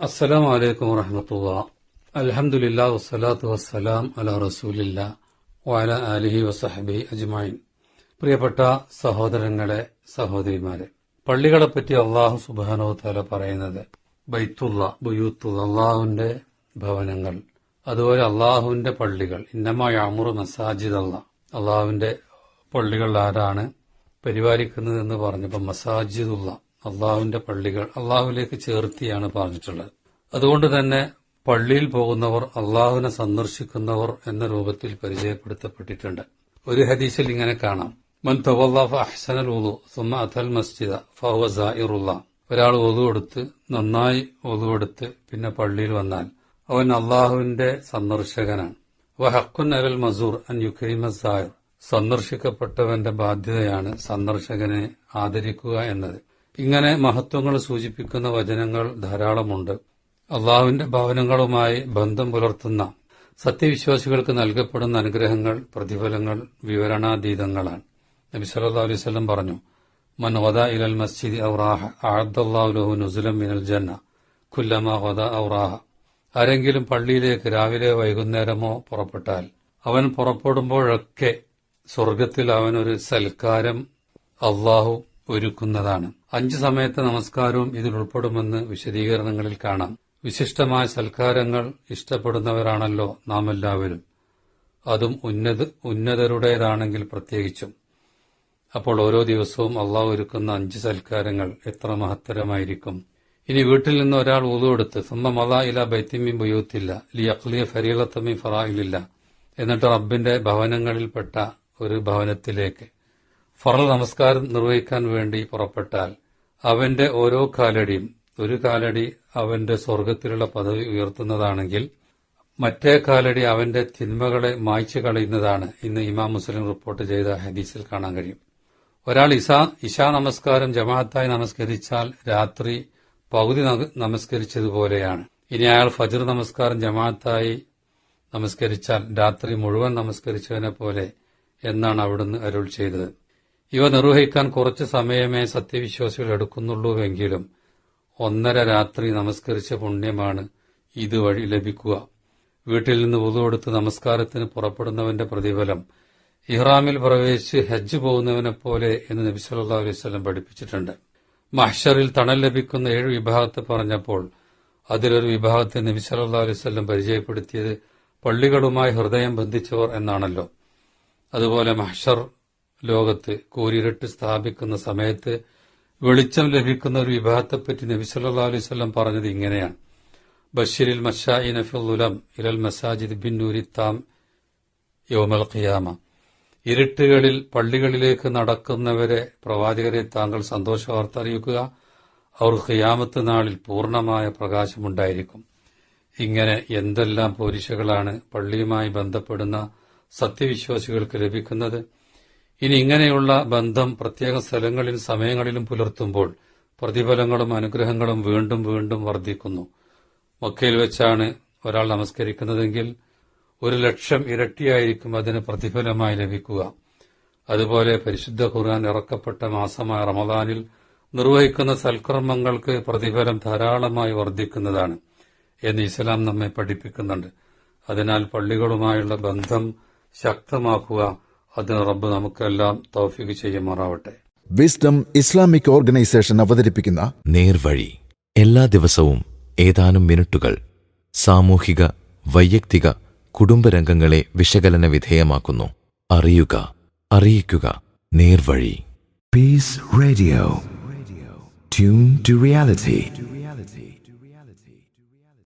അസ്സലാം വലൈക്കും വറഹമത്തുള്ള. അലഹമുല്ലാ വസ്സലാത്തു വസ്സലാം അല റസൂലില്ല വഅല അലിഹി വസഹബി അജ്മായിൻ പ്രിയപ്പെട്ട സഹോദരങ്ങളെ സഹോദരിമാരെ പള്ളികളെപ്പറ്റി അള്ളാഹു സുബാനോ തല പറയുന്നത് ബൈത്തുള്ള ബുയൂത്തുള്ള അള്ളാഹുവിന്റെ ഭവനങ്ങൾ. അതുപോലെ അള്ളാഹുവിന്റെ പള്ളികൾ. ഇന്നമായ അമുറു മസാജിദ് അല്ല അള്ളാഹുവിന്റെ പള്ളികൾ ആരാണ് പരിപാലിക്കുന്നത് എന്ന് പറഞ്ഞപ്പോൾ മസാജിദുള്ള. അള്ളാഹുവിന്റെ പള്ളികൾ അള്ളാഹുവിലേക്ക് ചേർത്തിയാണ് പറഞ്ഞിട്ടുള്ളത്. അതുകൊണ്ട് തന്നെ പള്ളിയിൽ പോകുന്നവർ അള്ളാഹുവിനെ സന്ദർശിക്കുന്നവർ എന്ന രൂപത്തിൽ പരിചയപ്പെടുത്തപ്പെട്ടിട്ടുണ്ട്. ഒരു ഹദീസിൽ ഇങ്ങനെ കാണാം. മൻ തവല്ലാഫ അഹ്സനൽ ഉദു സുമ അഥൽ മസ്ജിദ ഫഹുവ ഒരാൾ ഒതു കൊടുത്ത് നന്നായി ഒതു കൊടുത്ത് പിന്നെ പള്ളിയിൽ വന്നാൽ അവൻ അള്ളാഹുവിന്റെ സന്ദർശകനാണ്. വ ഹക്കുൻ അലൽ മസൂർ അൻ യുഖൈമ സന്ദർശിക്കപ്പെട്ടവന്റെ ബാധ്യതയാണ് സന്ദർശകനെ ആദരിക്കുക എന്നത്. ഇങ്ങനെ മഹത്വങ്ങൾ സൂചിപ്പിക്കുന്ന വചനങ്ങൾ ധാരാളമുണ്ട്. അള്ളാഹുവിന്റെ ഭവനങ്ങളുമായി ബന്ധം പുലർത്തുന്ന സത്യവിശ്വാസികൾക്ക് നൽകപ്പെടുന്ന അനുഗ്രഹങ്ങൾ പ്രതിഫലങ്ങൾ വിവരണാതീതങ്ങളാണ്. നബി സല്ലാ അലൈഹി വസല്ലം പറഞ്ഞു മൻ ഗദാ ഇലൽ മസ്ജിദ് ഔറാഹ അഅദ്ദല്ലാഹു ലഹു നുസുലം മിനൽ ജന്ന കുല്ലമ ഗദാ ഔറാഹ. ആരെങ്കിലും പള്ളിയിലേക്ക് രാവിലെ വൈകുന്നേരമോ പുറപ്പെട്ടാൽ അവൻ പുറപ്പെടുമ്പോഴൊക്കെ സ്വർഗത്തിൽ അവനൊരു സൽക്കാരം അള്ളാഹു ഒരുക്കുന്നതാണ്. അഞ്ചു സമയത്തെ നമസ്കാരവും ഇതിൽ ഉൾപ്പെടുമെന്ന് വിശദീകരണങ്ങളിൽ കാണാം. വിശിഷ്ടമായ സൽക്കാരങ്ങൾ ഇഷ്ടപ്പെടുന്നവരാണല്ലോ നാം എല്ലാവരും അതും ഉന്നത ഉന്നതരുടേതാണെങ്കിൽ പ്രത്യേകിച്ചും. അപ്പോൾ ഓരോ ദിവസവും അള്ളാഹ് ഒരുക്കുന്ന അഞ്ച് സൽക്കാരങ്ങൾ എത്ര മഹത്തരമായിരിക്കും. ഇനി വീട്ടിൽ നിന്ന് ഒരാൾ ഉതുകൊടുത്ത് സ്വന്തം മത ഇല ബൈത്തിമി ബുയൂത്തില്ല ലി അക്ലിയ ഫരീലത്തമി ഫറായിലില്ല എന്നിട്ട് റബ്ബിന്റെ ഭവനങ്ങളിൽപ്പെട്ട ഒരു ഭവനത്തിലേക്ക് ഫറൽ നമസ്കാരം നിർവഹിക്കാൻ വേണ്ടി പുറപ്പെട്ടാൽ അവന്റെ ഓരോ കാലടിയും ഒരു കാലടി അവന്റെ സ്വർഗത്തിലുള്ള പദവി ഉയർത്തുന്നതാണെങ്കിൽ മറ്റേ കാലടി അവന്റെ തിന്മകളെ മായ്ച്ചു കളയുന്നതാണ് ഇന്ന് ഇമാം മുസ്ലിം റിപ്പോർട്ട് ചെയ്ത ഹദീസിൽ കാണാൻ കഴിയും. ഒരാൾ ഇസാ ഇശാ നമസ്കാരം ജമാഅത്തായി നമസ്കരിച്ചാൽ രാത്രി പകുതി നമസ്കരിച്ചതുപോലെയാണ്. ഇനി അയാൾ ഫജർ നമസ്കാരം ജമാഅത്തായി നമസ്കരിച്ചാൽ രാത്രി മുഴുവൻ നമസ്കരിച്ചതിനെ പോലെ എന്നാണ് അവിടുന്ന് അരുൾ ചെയ്തത്. ഇവ നിർവഹിക്കാൻ കുറച്ച് സമയമേ സത്യവിശ്വാസികൾ എടുക്കുന്നുള്ളൂവെങ്കിലും ഒന്നര രാത്രി നമസ്കരിച്ച പുണ്യമാണ് ഇതുവഴി ലഭിക്കുക. വീട്ടിൽ നിന്ന് ഉതുകൊടുത്ത് നമസ്കാരത്തിന് പുറപ്പെടുന്നവന്റെ പ്രതിഫലം ഇഹ്റാമിൽ പ്രവേശിച്ച് ഹജ്ജ് പോകുന്നവനെ പോലെ എന്ന് നബി സല്ലാ അലൈഹി സ്വലം പഠിപ്പിച്ചിട്ടുണ്ട്. മഹ്ഷറിൽ തണൽ ലഭിക്കുന്ന ഏഴ് വിഭാഗത്തെ പറഞ്ഞപ്പോൾ അതിലൊരു വിഭാഗത്തെ നബി സല്ലാ അലൈഹി സ്വലം പരിചയപ്പെടുത്തിയത് പള്ളികളുമായി ഹൃദയം ബന്ധിച്ചവർ എന്നാണല്ലോ. അതുപോലെ മഹ്ഷർ ലോകത്ത് കോരിരട്ട് സ്ഥാപിക്കുന്ന സമയത്ത് വെളിച്ചം ലഭിക്കുന്ന ഒരു വിഭാഗത്തെപ്പറ്റി നബി സല്ലാ അലൈഹി സ്വലം പറഞ്ഞത് ഇങ്ങനെയാണ്. ബഷീരിൽ മഷായി നഫിഉലം ഇലൽ മസാജിദ് ബിൻ നൂരിത്താം യോമൽ ഖിയാമ. ഇരുട്ടുകളിൽ പള്ളികളിലേക്ക് നടക്കുന്നവരെ പ്രവാചകരെ താങ്കൾ സന്തോഷവാർത്ത അറിയിക്കുക. അവർ ഖിയാമത്ത് നാളിൽ പൂർണമായ പ്രകാശമുണ്ടായിരിക്കും. ഇങ്ങനെ എന്തെല്ലാം പോരിശകളാണ് പള്ളിയുമായി ബന്ധപ്പെടുന്ന സത്യവിശ്വാസികൾക്ക് ലഭിക്കുന്നത്? ഇനി ഇങ്ങനെയുള്ള ബന്ധം പ്രത്യേക സ്ഥലങ്ങളിൽ സമയങ്ങളിലും പുലർത്തുമ്പോൾ പ്രതിഫലങ്ങളും അനുഗ്രഹങ്ങളും വീണ്ടും വീണ്ടും വർദ്ധിക്കുന്നു. മക്കയിൽ വെച്ചാണ് ഒരാൾ നമസ്കരിക്കുന്നതെങ്കിൽ ഒരു ലക്ഷം ഇരട്ടിയായിരിക്കും അതിന് പ്രതിഫലമായി ലഭിക്കുക. അതുപോലെ പരിശുദ്ധ ഖുർആൻ ഇറക്കപ്പെട്ട മാസമായ റമദാനിൽ നിർവഹിക്കുന്ന സൽക്കർമ്മങ്ങൾക്ക് പ്രതിഫലം ധാരാളമായി വർദ്ധിക്കുന്നതാണ് എന്ന് ഇസ്ലാം നമ്മെ പഠിപ്പിക്കുന്നുണ്ട്. അതിനാൽ പള്ളികളുമായുള്ള ബന്ധം ശക്തമാക്കുക അതിന് റബ്ബ് നമുക്കെല്ലാം തൗഫീഖ് ചെയ്യുമാറാവട്ടെ. വിസ്ഡം ഇസ്ലാമിക് ഓർഗനൈസേഷൻ അവതരിപ്പിക്കുന്ന നേർവഴി. എല്ലാ ദിവസവും ഏതാനും മിനിറ്റുകൾ സാമൂഹിക വൈയക്തിക കുടുംബരംഗങ്ങളെ വിശകലന വിധേയമാക്കുന്നു. അറിയുക അറിയിക്കുക. നേർവഴി. Peace radio tune to reality.